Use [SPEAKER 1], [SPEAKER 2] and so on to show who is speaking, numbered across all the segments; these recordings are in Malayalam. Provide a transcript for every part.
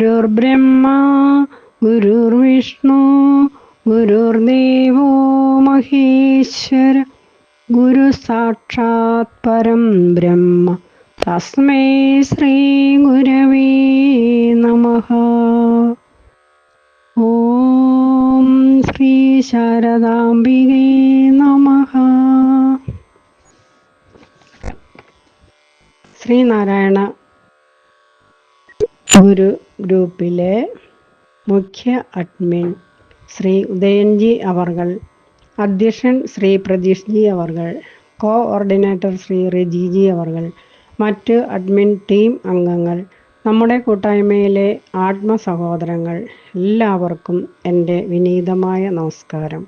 [SPEAKER 1] ഗുരുർബ്രഹ്മ ഗുരുർവിഷ്ണു ഗുരുർദേവോ മഹേശ്വര. ഗുരു സാക്ഷാത് പരം ബ്രഹ്മ തസ്മൈ ശ്രീ ഗുരവേ നമ. ഓം ശ്രീ ശാരദാംബികേ നമ. ശ്രീനാരായണ ഗുരു ഗ്രൂപ്പിലെ മുഖ്യ അഡ്മിൻ ശ്രീ ഉദയൻജി അവർകൾ അധ്യക്ഷൻ ശ്രീ പ്രതീഷ് ജി അവർകൾ കോഓർഡിനേറ്റർ ശ്രീ റിജി ജി അവർകൾ മറ്റ് അഡ്മിൻ ടീം അംഗങ്ങൾ നമ്മുടെ കൂട്ടായ്മയിലെ ആത്മ സഹോദരങ്ങൾ എല്ലാവർക്കും എന്റെ വിനീതമായ നമസ്കാരം.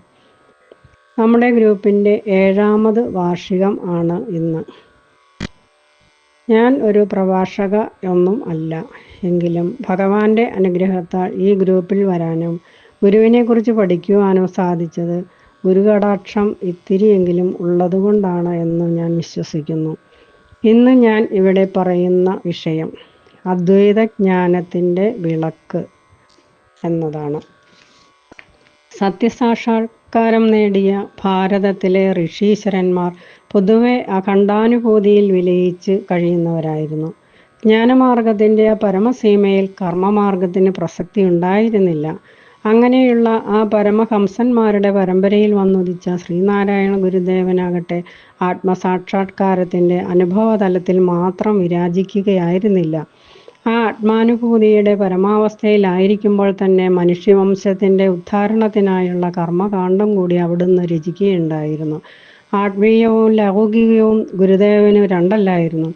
[SPEAKER 1] നമ്മുടെ ഗ്രൂപ്പിന്റെ ഏഴാമത് വാർഷികം ആണ് ഇന്ന്. ഞാൻ ഒരു പ്രഭാഷക ഒന്നും അല്ല. എങ്കിലും ഭഗവാന്റെ അനുഗ്രഹത്താൽ ഈ ഗ്രൂപ്പിൽ വരാനും ഗുരുവിനെക്കുറിച്ച് പഠിക്കുവാനും സാധിച്ചത് ഗുരുകടാക്ഷം ഇത്തിരിയെങ്കിലും ഉള്ളതുകൊണ്ടാണ് എന്ന് ഞാൻ വിശ്വസിക്കുന്നു. ഇന്ന് ഞാൻ ഇവിടെ പറയുന്ന വിഷയം അദ്വൈത ജ്ഞാനത്തിന്റെ വിളക്ക് എന്നതാണ്. സത്യസാക്ഷാത്കാരം നേടിയ ഭാരതത്തിലെ ഋഷീശ്വരന്മാർ പൊതുവെ അഖണ്ഡാനുഭൂതിയിൽ വിലയിച്ച് കഴിയുന്നവരായിരുന്നു. ജ്ഞാനമാർഗത്തിന്റെ ആ പരമസീമയിൽ കർമ്മമാർഗത്തിന് പ്രസക്തി ഉണ്ടായിരുന്നില്ല. അങ്ങനെയുള്ള ആ പരമഹംസന്മാരുടെ പരമ്പരയിൽ വന്നുദിച്ച ശ്രീനാരായണ ഗുരുദേവനാകട്ടെ ആത്മസാക്ഷാത്കാരത്തിന്റെ അനുഭവതലത്തിൽ മാത്രം വിരാജിക്കുകയായിരുന്നില്ല. ആ ആത്മാനുഭൂതിയുടെ പരമാവസ്ഥയിലായിരിക്കുമ്പോൾ തന്നെ മനുഷ്യവംശത്തിന്റെ ഉദ്ധാരണത്തിനായുള്ള കർമ്മകാണ്ഡം കൂടി അവിടുന്ന് രചിക്കുകയുണ്ടായിരുന്നു. ആത്മീയവും ലൗകികവും ഗുരുദേവന് രണ്ടല്ലായിരുന്നു.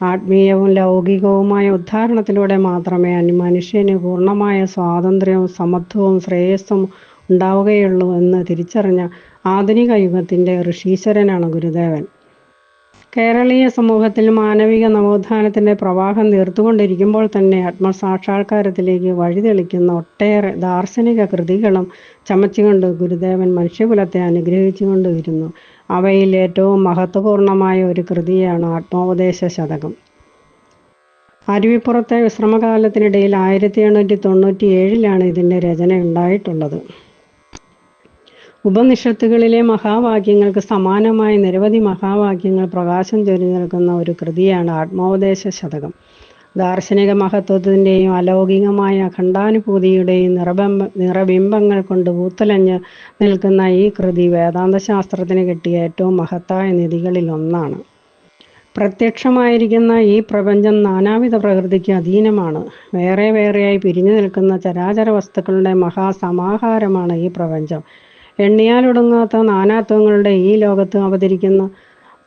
[SPEAKER 1] ആത്മീയവും ലൗകികവുമായ ഉദ്ധാരണത്തിലൂടെ മാത്രമേ മനുഷ്യന് പൂർണമായ സ്വാതന്ത്ര്യവും സമത്വവും ശ്രേയസ്സും ഉണ്ടാവുകയുള്ളൂ എന്ന് തിരിച്ചറിഞ്ഞ ആധുനിക യുഗത്തിന്റെ ഋഷീശ്വരനാണ് ഗുരുദേവൻ. കേരളീയ സമൂഹത്തിൽ മാനവിക നവോത്ഥാനത്തിന്റെ പ്രവാഹം തീർത്തുകൊണ്ടിരിക്കുമ്പോൾ തന്നെ ആത്മസാക്ഷാത്കാരത്തിലേക്ക് വഴിതെളിക്കുന്ന ഒട്ടേറെ ദാർശനിക കൃതികളും ചമച്ചുകൊണ്ട് ഗുരുദേവൻ മനുഷ്യകുലത്തെ അനുഗ്രഹിച്ചുകൊണ്ടിരുന്നു. അവയിൽ ഏറ്റവും മഹത്വപൂർണമായ ഒരു കൃതിയാണ് ആത്മോപദേശ ശതകം. അരുവിപ്പുറത്തെ വിശ്രമകാലത്തിനിടയിൽ ആയിരത്തി എണ്ണൂറ്റി തൊണ്ണൂറ്റി ഏഴിലാണ് ഇതിന്റെ രചന ഉണ്ടായിട്ടുള്ളത്. ഉപനിഷത്തുകളിലെ മഹാവാക്യങ്ങൾക്ക് സമാനമായ നിരവധി മഹാവാക്യങ്ങൾ പ്രകാശം ചൊരിഞ്ഞു നിൽക്കുന്ന ഒരു കൃതിയാണ് ആത്മോപദേശ ശതകം. ദാർശനിക മഹത്വത്തിന്റെയും അലൗകികമായ അഖണ്ഡാനുഭൂതിയുടെയും നിറബിംബ നിറബിംബങ്ങൾ കൊണ്ട് പൂത്തലഞ്ഞ് നിൽക്കുന്ന ഈ കൃതി വേദാന്ത ശാസ്ത്രത്തിന് കിട്ടിയ ഏറ്റവും മഹത്തായ നിധികളിൽ ഒന്നാണ്. പ്രത്യക്ഷമായിരിക്കുന്ന ഈ പ്രപഞ്ചം നാനാവിധ പ്രകൃതിക്ക് അധീനമാണ്. വേറെ വേറെയായി പിരിഞ്ഞു നിൽക്കുന്ന ചരാചര വസ്തുക്കളുടെ മഹാസമാഹാരമാണ് ഈ പ്രപഞ്ചം. എണ്ണിയാലൊടുങ്ങാത്ത നാനാത്വങ്ങളുടെ ഈ ലോകത്ത് അവതരിക്കുന്ന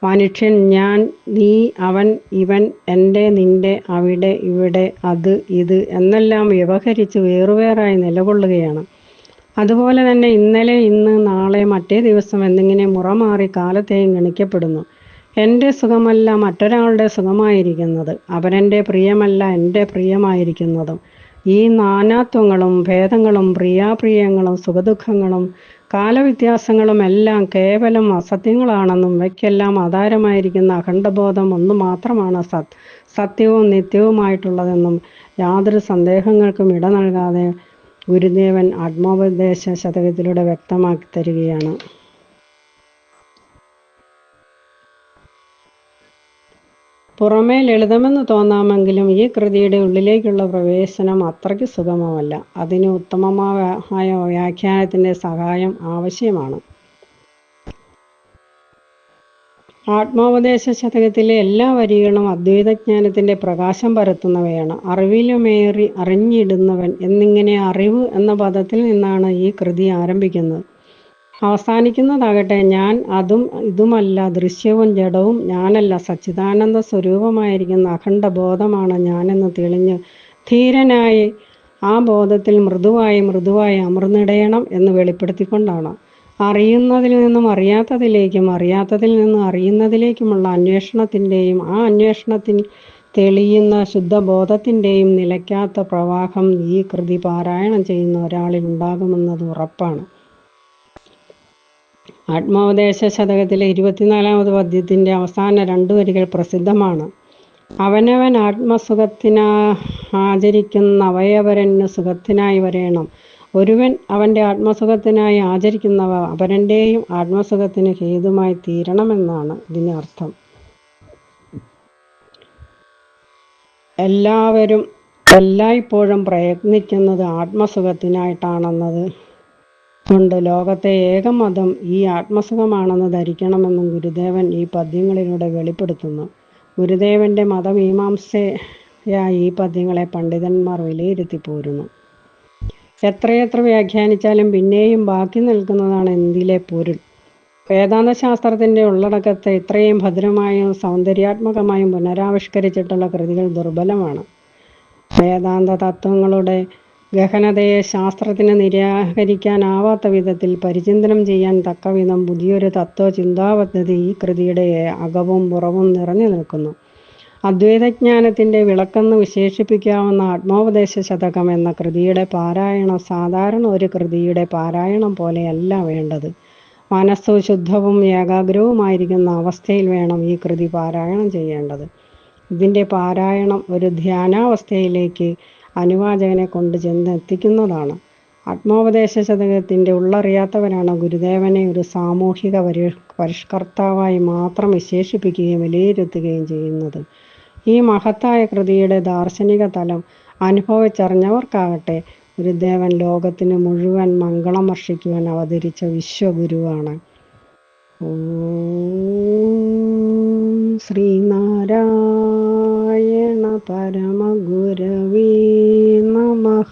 [SPEAKER 1] മനുഷ്യൻ ഞാൻ നീ അവൻ ഇവൻ എന്റെ നിന്റെ അവിടെ ഇവിടെ അത് ഇത് എന്നെല്ലാം വ്യവഹരിച്ച് വേറുവേറായി നിലകൊള്ളുകയാണ്. അതുപോലെ തന്നെ ഇന്നലെ ഇന്ന് നാളെ മറ്റേ ദിവസം എന്നിങ്ങനെ മുറമാറി കാലത്തെയും ഗണിക്കപ്പെടുന്നു. എന്റെ സുഖമല്ല മറ്റൊരാളുടെ സുഖമായിരിക്കുന്നത്. അവനെന്റെ പ്രിയമല്ല എന്റെ പ്രിയമായിരിക്കുന്നതും. ഈ നാനാത്വങ്ങളും ഭേദങ്ങളും പ്രിയാപ്രിയങ്ങളും സുഖദുഃഖങ്ങളും കാലവ്യത്യാസങ്ങളും എല്ലാം കേവലം അസത്യങ്ങളാണെന്നും ഇവയ്ക്കെല്ലാം ആധാരമായിരിക്കുന്ന അഖണ്ഡബോധം ഒന്ന് മാത്രമാണ് സത് സത്യവും നിത്യവുമായിട്ടുള്ളതെന്നും യാതൊരു സന്ദേഹങ്ങൾക്കും ഇട നൽകാതെ ഗുരുദേവൻ ആത്മോപദേശ ശതകത്തിലൂടെ വ്യക്തമാക്കി തരികയാണ്. പുറമേ ലളിതമെന്ന് തോന്നാമെങ്കിലും ഈ കൃതിയുടെ ഉള്ളിലേക്കുള്ള പ്രവേശനം അത്രയ്ക്ക് സുഗമമല്ല. അതിന് ഉത്തമമായ വ്യാഖ്യാനത്തിന്റെ സഹായം ആവശ്യമാണ്. ആത്മോപദേശ ശതകത്തിലെ എല്ലാ വരികളും അദ്വൈതജ്ഞാനത്തിന്റെ പ്രകാശം പരത്തുന്നവയാണ്. അറിവിലുമേറി അറിഞ്ഞിടുന്നവൻ എന്നിങ്ങനെ അറിവ് എന്ന പദത്തിൽ നിന്നാണ് ഈ കൃതി ആരംഭിക്കുന്നത്. അവസാനിക്കുന്നതാകട്ടെ ഞാൻ അതും ഇതുമല്ല ദൃശ്യവും ജഡവും ഞാനല്ല സച്ചിദാനന്ദ സ്വരൂപമായിരിക്കുന്ന അഖണ്ഡ ബോധമാണ് ഞാനെന്ന് തെളിഞ്ഞ് ധീരനായി ആ ബോധത്തിൽ മൃദുവായി മൃദുവായി അമർന്നിടയണം എന്ന് വെളിപ്പെടുത്തിക്കൊണ്ടാണ്. അറിയുന്നതിൽ നിന്നും അറിയാത്തതിലേക്കും അറിയാത്തതിൽ നിന്നും അറിയുന്നതിലേക്കുമുള്ള അന്വേഷണത്തിന്റെയും ആ അന്വേഷണത്തിൽ തെളിയുന്ന ശുദ്ധബോധത്തിന്റെയും നിലയ്ക്കാത്ത പ്രവാഹം ഈ കൃതി പാരായണം ചെയ്യുന്ന ഒരാളിൽ ഉണ്ടാകുമെന്നത് ഉറപ്പാണ്. ആത്മോപദേശ ശതകത്തിലെ ഇരുപത്തിനാലാമത് പദ്യത്തിന്റെ അവസാന രണ്ട് വരികൾ പ്രസിദ്ധമാണ്. അവനവൻ ആത്മസുഖത്തിനാ ആചരിക്കുന്ന അവയവരന് സുഖത്തിനായി വരേണം. ഒരുവൻ അവന്റെ ആത്മസുഖത്തിനായി ആചരിക്കുന്നവ അവരന്റെയും ആത്മസുഖത്തിന് ഹേതുമായി തീരണമെന്നാണ് ഇതിന് അർത്ഥം. എല്ലാവരും എല്ലായ്പ്പോഴും പ്രയത്നിക്കുന്നത് ആത്മസുഖത്തിനായിട്ടാണെന്നത് കൊണ്ട് ലോകത്തെ ഏക മതം ഈ ആത്മസുഖമാണെന്ന് ധരിക്കണമെന്നും ഗുരുദേവൻ ഈ പദ്യങ്ങളിലൂടെ വെളിപ്പെടുത്തുന്നു. ഗുരുദേവന്റെ മതമീമാംസയായി ഈ പദ്യങ്ങളെ പണ്ഡിതന്മാർ വിലയിരുത്തി പോരുന്നു. എത്രയെത്ര വ്യാഖ്യാനിച്ചാലും പിന്നെയും ബാക്കി നിൽക്കുന്നതാണ് എന്തിലെ പൊരുൾ? വേദാന്ത ശാസ്ത്രത്തിന്റെ ഉള്ളടക്കത്തെ ഇത്രയും ഭദ്രമായും സൗന്ദര്യാത്മകമായും പുനരാവിഷ്കരിച്ചിട്ടുള്ള കൃതികൾ ദുർബലമാണ്. വേദാന്ത തത്വങ്ങളുടെ ഗഹനതയെ ശാസ്ത്രത്തിന് നിരാകരിക്കാനാവാത്ത വിധത്തിൽ പരിചിന്തനം ചെയ്യാൻ തക്കവിധം പുതിയൊരു തത്വചിന്താപദ്ധതി ഈ കൃതിയുടെ അകവും പുറവും നിറഞ്ഞു നിൽക്കുന്നു. അദ്വൈതജ്ഞാനത്തിന്റെ വിളക്കെന്ന് വിശേഷിപ്പിക്കാവുന്ന ആത്മോപദേശ ശതകം എന്ന കൃതിയുടെ പാരായണം സാധാരണ ഒരു കൃതിയുടെ പാരായണം പോലെയല്ല വേണ്ടത്. മനസ്സു ശുദ്ധവും ഏകാഗ്രവുമായിരിക്കുന്ന അവസ്ഥയിൽ വേണം ഈ കൃതി പാരായണം ചെയ്യേണ്ടത്. ഇതിന്റെ പാരായണം ഒരു ധ്യാനാവസ്ഥയിലേക്ക് അനുവാചകനെ കൊണ്ട് ചെന്ന് എത്തിക്കുന്നതാണ്. ആത്മോപദേശ ശതകത്തിന്റെ ഉള്ളറിയാത്തവനാണ് ഗുരുദേവനെ ഒരു സാമൂഹിക പരി പരിഷ്കർത്താവായി മാത്രം വിശേഷിപ്പിക്കുകയും വിലയിരുത്തുകയും ചെയ്യുന്നത്. ഈ മഹത്തായ കൃതിയുടെ ദാർശനിക തലം അനുഭവിച്ചറിഞ്ഞവർക്കാകട്ടെ ഗുരുദേവൻ ലോകത്തിന് മുഴുവൻ മംഗളം വർഷിക്കുവാൻ അവതരിച്ച വിശ്വഗുരുവാണ്. ഓ ശ്രീനാരായണ പരമഗുരവേ നമഃ